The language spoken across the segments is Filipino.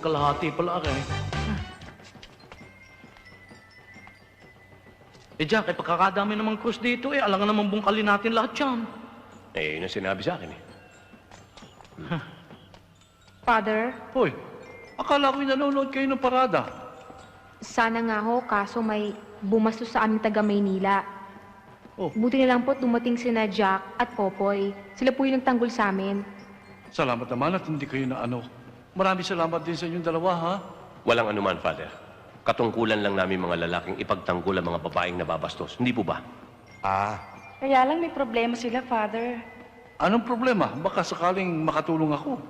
kalahati pala eh. Eh, Jack, eh, pagkakadami namang krus dito eh. Alangan naman bungkalin natin lahat yan. Eh, yun ang sinabi sa akin eh. Father, Hoy, akala ko'y nanonood kayo ng parada. sana nga ho, kaso may bumastos sa aming taga Maynila. Oh. Buti na lang po dumating sina Jack at Popoy. Sila po yung nagtanggol sa amin. Salamat naman at hindi kayo na ano. Maraming salamat din sa inyong dalawa, ha? Walang anuman, Father. Katungkulan lang namin mga lalaking ipagtanggol ang mga babaeng nababastos. Hindi po ba? Ah, Kaya lang may problema sila, Father. Anong problema? Baka sakaling makatulong ako.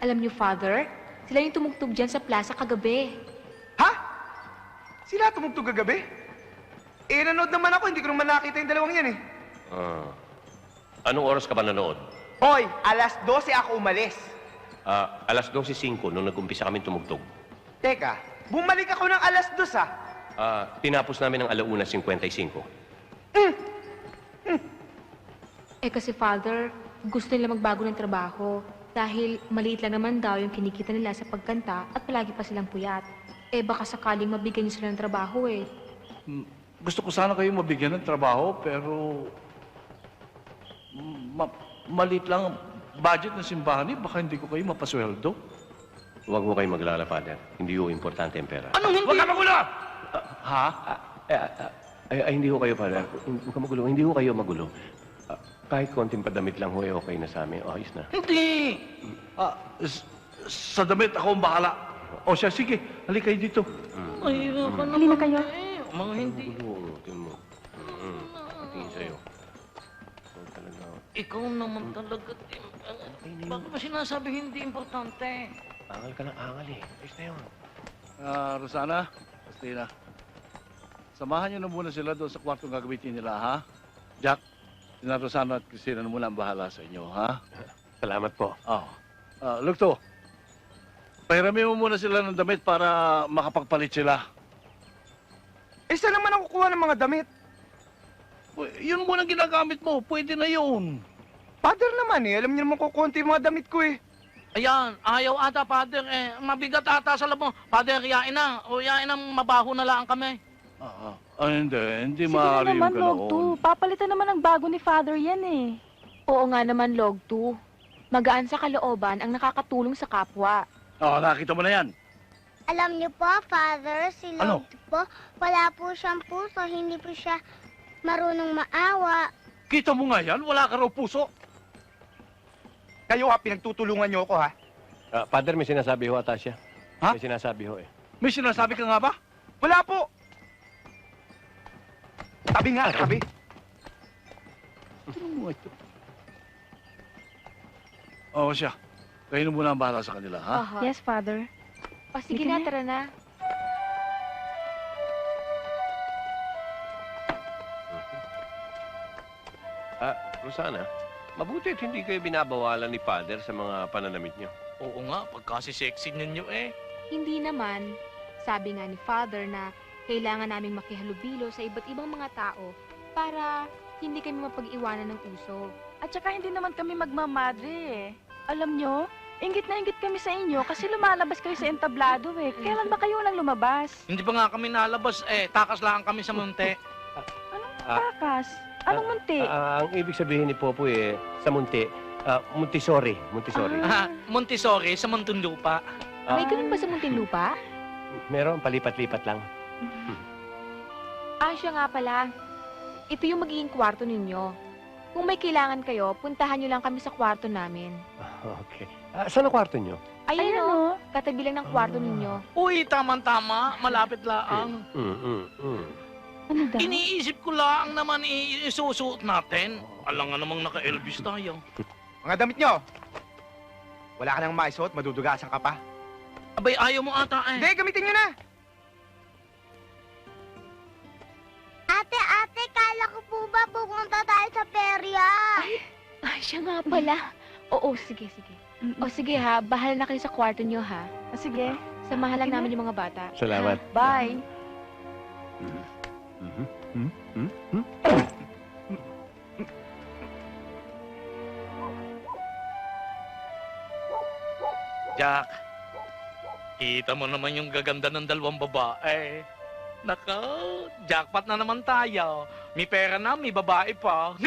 Alam niyo, Father, sila yung tumugtog dyan sa plaza kagabi. ha? Sila tumugtog kagabi? Eh, nanood naman ako. Hindi ko naman nakita yung dalawang yan eh. Ah. Anong oras ka ba nanood? Hoy, alas 12 ako umalis. Ah, alas 12.05 nung nag-umpisa kami tumugtog. Teka, bumalik ako ng alas 2 ah. Ah, tinapos namin ang alauna 55. Eh kasi, Father, gusto nila magbago ng trabaho. Dahil maliit lang naman daw yung kinikita nila sa pagkanta at palagi pa silang puyat. Eh baka sakaling mabigyan niyo sila ng trabaho eh. Hmm, Gusto ko sana kayo mabigyan ng trabaho, pero... Ma- maliit lang ang budget ng simbahan eh. Baka hindi ko kayo mapasweldo. Huwag mo kayong maglala, Father. Hindi ho importante ang pera. Anong hindi? Huwag ka magulo! Ha? Ah, eh, ah, ah, ay, ay, hindi ho kayo, Father. Huwag ka magulo. Hindi ho kayo magulo. Ah, kahit konting padamit lang ho, eh, okay na sa amin. Ayos na. Hindi! Ah, s- sa damit ako ang bahala. O siya, sige. Halika kayo dito. Ay, ka Halina kayo. Eh, mga hindi. Magulo, tingin mo. Mm-mm. Tingin sa'yo. Ikaw naman talaga, Tim. Bakit ba sinasabi hindi importante? Angal ka ng angal eh. Ayos na yun. Ah, Rosana, Christina. Samahan niyo na muna sila doon sa kwartong gagamitin nila, ha? Jack, sina Rosana at Christina na muna ang bahala sa inyo, ha? Salamat po. Oh. Ah, Lugto, pahiramin mo muna sila ng damit para makapagpalit sila. Eh, saan naman ako kuha ng mga damit? Uy, Yun muna ang ginagamit mo. Pwede na yun. Father naman eh. Alam niyo naman kukunti yung mga damit ko eh. Ayan, ayaw ata, Father. Eh, mabigat ata sa labo. Father, yain na. O yain na, mabaho na lang kami. Ah, ah. Ah, hindi. Hindi Sige na maaari yung naman, Log ganoon. 2. Papalitan naman ng bago ni Father yan eh. Oo nga naman, Log 2. Magaan sa kalooban ang nakakatulong sa kapwa. Oh, nakita mo na yan. Alam niyo po, Father, si Ano? Lord po, wala po siyang puso, hindi po siya marunong maawa. Kita mo nga yan. Wala ka raw puso. Kayo ha, pinagtutulungan niyo ako ha. Ah, Father, may sinasabi ho ata siya. Ha? May sinasabi ho eh. May sinasabi ka nga ba? Wala po! Tabi nga, tabi. Oo siya. Kayo na muna ang bahala sa kanila, ha? Aha. Yes, Father. O sige na. tara na. Rosana, mabuti at hindi kayo binabawalan ni Father sa mga pananamit niyo. Oo nga, pagkasi-sexy ninyo eh. Hindi naman. Sabi nga ni Father na kailangan naming makihalubilo sa iba't ibang mga tao para hindi kami mapag-iwanan ng uso. At saka hindi naman kami magmamadre eh. Alam nyo, ingit na ingit kami sa inyo kasi lumalabas kayo sa entablado eh. Kailan ba kayo lang lumabas? Hindi pa nga kami nalabas eh. Takas lang kami sa munti. Anong Ah. takas? Anong munti? Ah, ang ibig sabihin ni Popoy eh, sa munti, ah, Montessori. Montessori. Ah, Montessori sa Muntinlupa. May ganun ba sa Muntinlupa? Meron, palipat-lipat lang. Ah, siya nga pala. Ito yung magiging kwarto ninyo. Kung may kailangan kayo, puntahan nyo lang kami sa kwarto namin. Ah, Okay. Ah, saan ang kwarto niyo? Ayun Ayan o, o. katabi lang ng kwarto ninyo. Uy, tamang-tama. Malapit lang. Mm, mm, mm. Ano daw? Iniisip ko lang naman isusuot natin. Alam nga namang naka-Elvis tayo. Mga damit niyo. Wala ka nang maisuot, madudugasan ka pa. Abay, ayaw mo ata eh. Hindi, gamitin niyo na. Ate, ate, kala ko po ba pupunta tayo sa perya? Ay, siya nga pala. Oo, sige, sige. O sige ha, bahala na kayo sa kwarto nyo ha. Ah, sige. Samahan lang namin yung mga bata. Salamat. Bye. Mhm. Jack, Kita mo naman yung gaganda ng dalawang babae. Nako, jackpot na naman tayo. May pera na, may babae pa.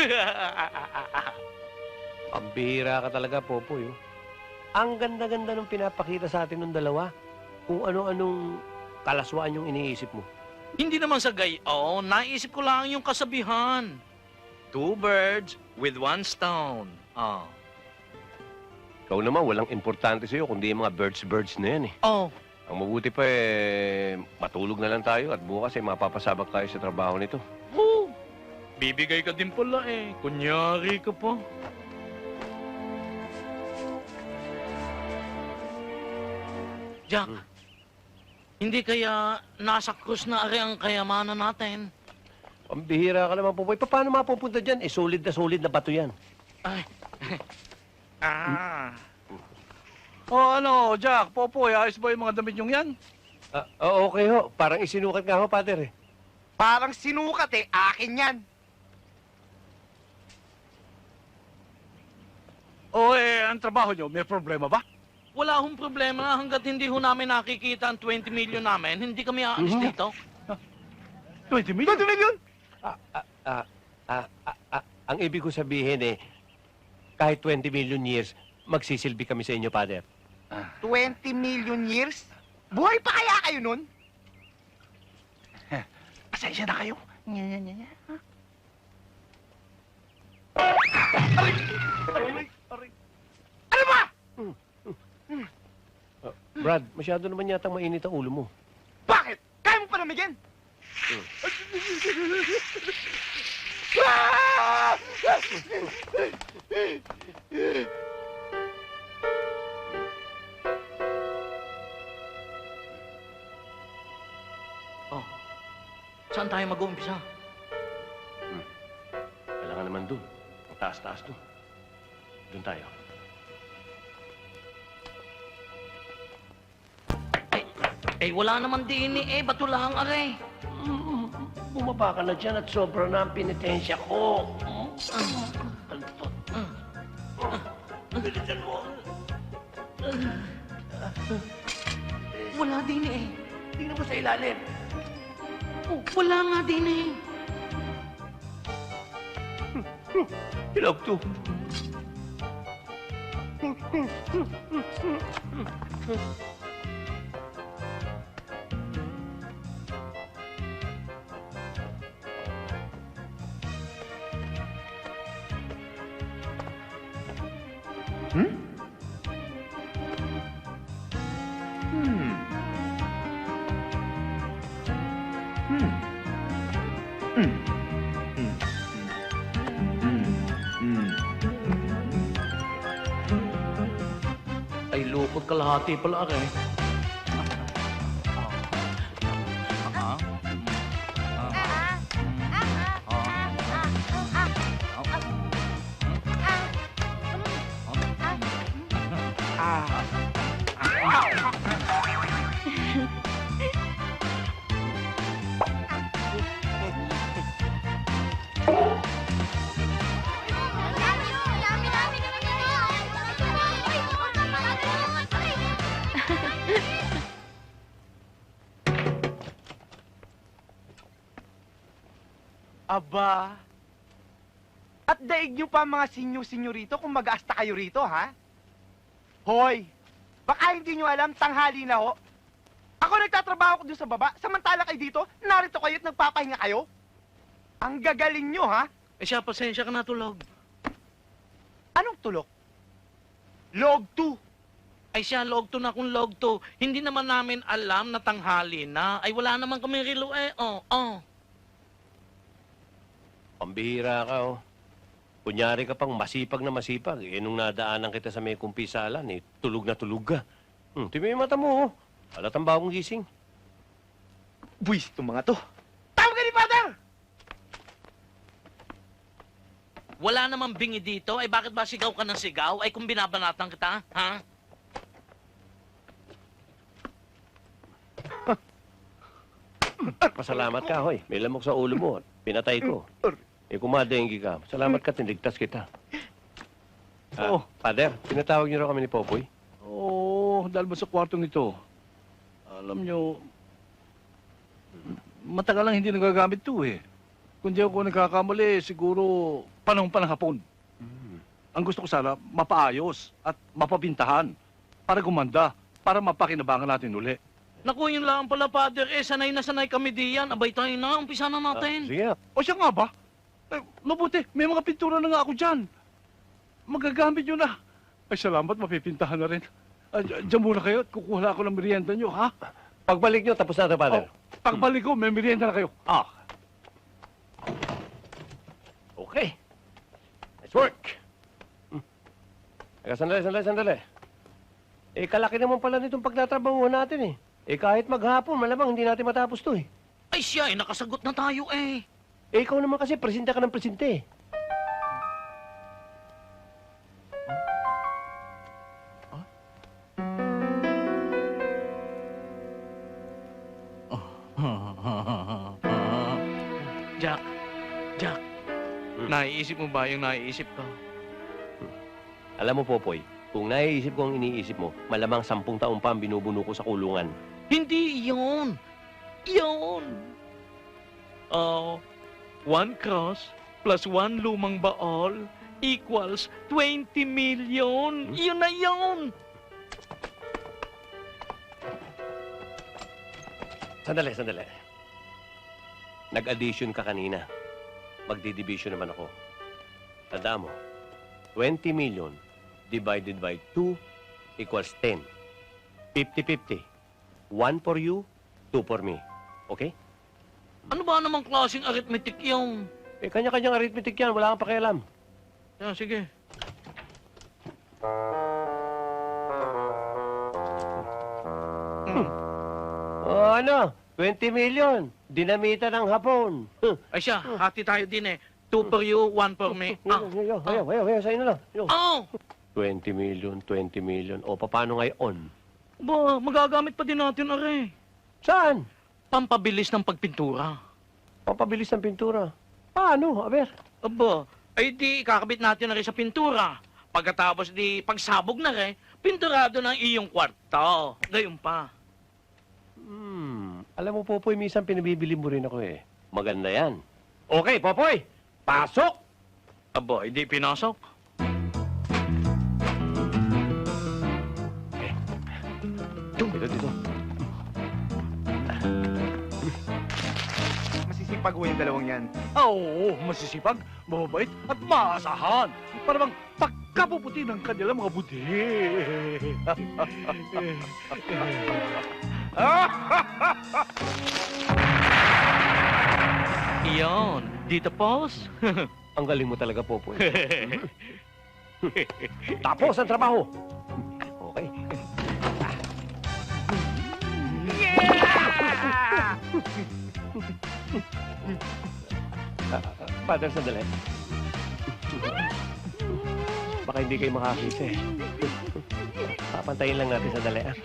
Pambihira ka talaga, Popoy. oh. Ang ganda-ganda ng pinapakita sa atin ng dalawa. Kung ano-anong kalaswaan yung iniisip mo. Hindi naman sa gayon, naisip ko lang yung kasabihan. Two birds with one stone. Oh. Ikaw naman, walang importante sa'yo kundi yung mga birds-birds na yan eh. Oh, Ang mabuti pa eh, matulog na lang tayo at bukas eh mapapasabak tayo sa trabaho nito. oh. Bibigay ka din pala eh. Kunyari ka pa. Jack, Hmm. Hindi kaya nasa krus na ari ang kayamanan natin? Pambihira ka naman, Popoy. Pa- Paano mapupunta dyan? Eh, solid na solid na bato yan. Ay. ah. O ano, Jack, Popoy, ayos ba yung mga damit yung yan? Ah, oh, okay ho. Parang isinukat nga ho, Pater eh. Parang sinukat eh. Akin yan. O eh, ang trabaho nyo, may problema ba? Wala hong problema hanggat hindi ho namin nakikita ang 20 million namin, hindi kami aalis Mhm. dito. 20 million? 20 million? Ah, ah, ah, ah, ah, ah, ang ibig ko sabihin eh, kahit 20 million years, magsisilbi kami sa inyo, Pater. 20 million years? Buhay pa kaya kayo nun? Pasensya na kayo. Nya, nya, nya, nya. Aray! Aray! Aray! Ano ba? Brad, masyado naman yata mainit ang ulo mo. Bakit? Kaya mo panamigin? Oh. Saan tayo mag-uumpisa? Kailangan naman. Ang taas-taas dun. Dun tayo. Eh, wala naman din eh. Bato lang, aray. Bumaba ka na dyan at sobra na ang pinitensya ko. Bilisan mo. Wala din eh. Tingnan mo sa ilalim. Oh, wala nga din eh. Hilog to. Ay, कल हाथी पलाग हैं। Aba. At daig nyo pa mga sinyo-sinyo rito kung mag-aasta kayo rito, ha? Hoy! Baka hindi nyo alam, tanghali na ho. Ako nagtatrabaho ko doon sa baba, samantala kayo dito, narito kayo at nagpapahinga kayo. Ang gagaling nyo, ha? Eh siya, pasensya ka na tulog. Anong tulok? Log 2. Ay siya, log to na kung log to. Hindi naman namin alam na tanghali na. Ay wala naman kami rilo eh. Oh, oh. Pambihira ka, oh. Kunyari ka pang masipag na masipag. Eh, nung nadaanan kita sa may kumpisalan, eh, tulog na tulog ka. Hmm, timi yung mata mo, oh. Halatang bagong gising. Buwis itong mga to. Tawag ka ni Father! Wala namang bingi dito. Ay bakit ba sigaw ka ng sigaw? Ay kung binabanatan kita, ha? Pasalamat ka, hoy. May lamok sa ulo mo. at Pinatay ko. Eh, kumadenggi ka. Salamat ka, tinigtas kita. Ah, Oo. Father, pinatawag niyo raw kami ni Popoy. Oo, dahil ba sa kwartong ito? Alam nyo, matagal lang hindi nagagamit to eh. Kung di ako nagkakamali, siguro panahon pa ng hapon. Ang gusto ko sana, mapaayos at mapabintahan para gumanda, para mapakinabangan natin uli. Naku, yun lang pala, Father. Eh, sanay na sanay kami diyan. Abay tayo na, umpisa na Ah, natin. sige nga. O siya nga ba? Eh, mabuti, may mga pintura na nga ako dyan. Magagamit nyo na. Ay, salamat, mapipintahan na rin. Ah, d- Diyan muna kayo at kukuha na ako ng merienda nyo, ha? Pagbalik nyo, tapos na ito, Father. Oh, pagbalik ko, may merienda na kayo. Ah. Okay. Nice work. Hmm. Teka, sandali, sandali, sandali. Eh, kalaki naman pala nitong pagtatrabahuhan natin eh. Eh, kahit maghapon, malamang hindi natin matapos to eh. Ay, siya, eh, nakasagot na tayo eh. Eh, ikaw naman kasi, presente ka ng presente eh. Jack, Jack, Hmm. naiisip mo ba yung naiisip ko? Alam mo, Popoy, kung naiisip ko ang iniisip mo, malamang sampung taon pa ang binubuno ko sa kulungan. Hindi yun. Yun. Oh, one cross plus one lumang baol equals 20 million. Yun na yun. Sandali, sandali. Nag-addition ka kanina. Magdi-division naman ako. Tandaan mo, 20 million divided by 2 equals 10. 50-50. One for you, two for me. Okay? Ano ba namang klaseng arithmetic yung? Eh, kanya-kanyang arithmetic yan. Wala kang pakialam. Ah, sige. O ano? 20 million. Dinamita ng hapon. Huh. Ay siya, hati tayo din eh. Two for you, one for me. Ah. Ayaw, ayaw, ayaw, ayaw, sa'yo na lang. Ayaw. Oh, 20 million, 20 million. O, paano ngayon? ba, magagamit pa din natin, are. Saan? Pampabilis ng pagpintura. Pampabilis ng pintura. Paano? Aber? Aba, ay di kakabit natin na rin sa pintura. Pagkatapos di pagsabog na rin, pinturado ng iyong kwarto. Gayon pa. Hmm. Alam mo, Popoy, minsan pinabibili mo rin ako eh. Maganda yan. Okay, Popoy! Pasok! Aba, hindi pinasok. Dito, dito. Masisipag ho yung dalawang yan. Ah, Oo, masisipag, mababait at maasahan. Para bang pagkapuputi ng kanilang mga budi. Iyon, dito pause. Ang galing mo talaga, Popoy. Tapos ang trabaho! Okay. Ah, ah, Father, sandali. Baka hindi kayo makakita eh. Papantayin lang natin sandali. ah.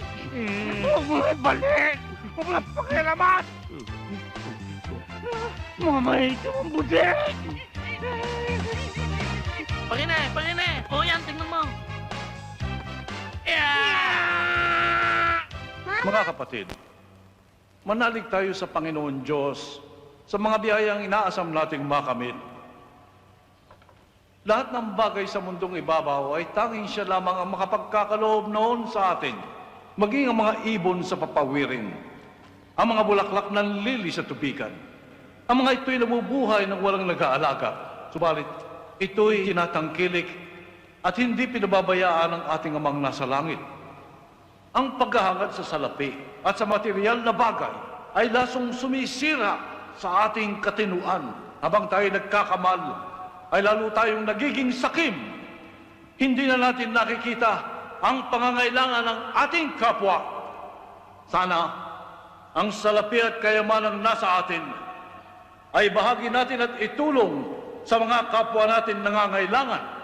Huwag mo ibalik! Huwag mo pakialaman! Mga mahito ang budik! Pangine, pangine. O yan, tingnan mo. Yeah! Mga kapatid, manalig tayo sa Panginoon Diyos sa mga biyayang inaasam nating makamit. Lahat ng bagay sa mundong ibabaw ay tanging siya lamang ang makapagkakaloob noon sa atin, maging ang mga ibon sa papawirin, ang mga bulaklak ng lili sa tubigan. Ang mga ito'y nabubuhay ng walang nag-aalaga, subalit ito'y tinatangkilik at hindi pinababayaan ng ating amang nasa langit. Ang paghahangad sa salapi at sa material na bagay ay lasong sumisira sa ating katinuan. Habang tayo nagkakamal, ay lalo tayong nagiging sakim. Hindi na natin nakikita ang pangangailangan ng ating kapwa. Sana ang salapi at kayamanang nasa atin ay bahagi natin at itulong sa mga kapwa natin nangangailangan